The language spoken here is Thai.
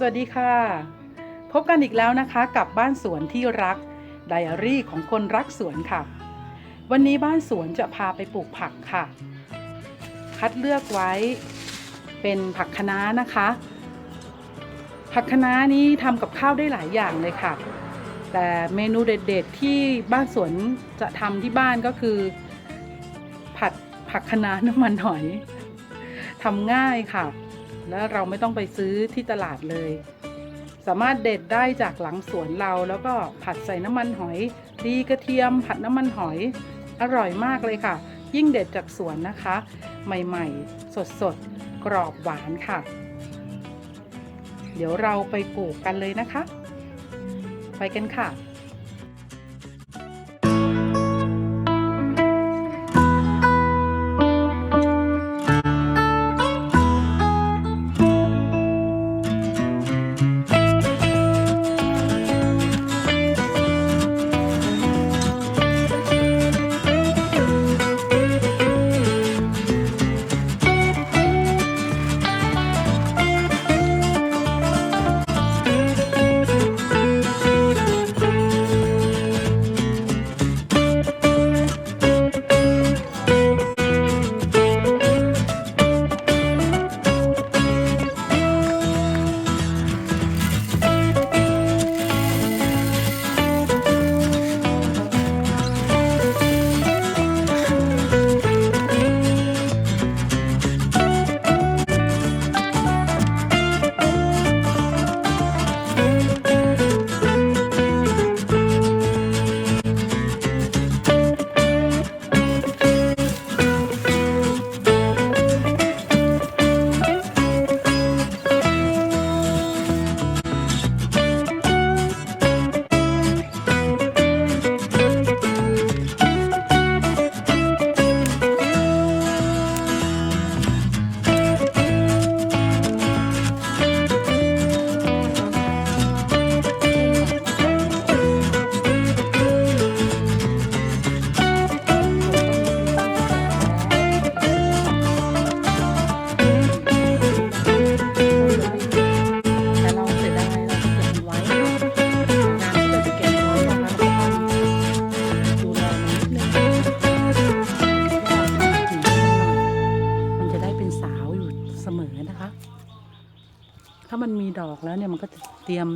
สวัสดีค่ะ พบกันอีกแล้วนะคะกับบ้านสวนที่รักไดอารี่ของคนรักสวนค่ะ วันนี้บ้านสวนจะพาไปปลูกผักค่ะ คัดเลือกไว้เป็นผักคะน้านะคะ ผักคะน้านี้ทำกับข้าวได้หลายอย่างเลยค่ะ แต่เมนูเด็ดๆ ที่บ้านสวนจะทำที่บ้านก็คือ ผัดผักคะน้าน้ำมันหอยทำง่ายค่ะ และเราไม่ต้องไปซื้อที่ตลาดเลย สามารถเด็ดได้จากหลังสวนเราแล้วก็ผัดใส่น้ำมันหอยดีกระเทียม ผัดน้ำมันหอยอร่อยมากเลยค่ะ ยิ่งเด็ดจากสวนนะคะ ใหม่ๆ สดๆ กรอบหวานค่ะ เดี๋ยวเราไปปลูกกันเลยนะคะ ไปกันค่ะ ถ้ามันมีดอกแล้วเนี่ยมันก็จะเตรียม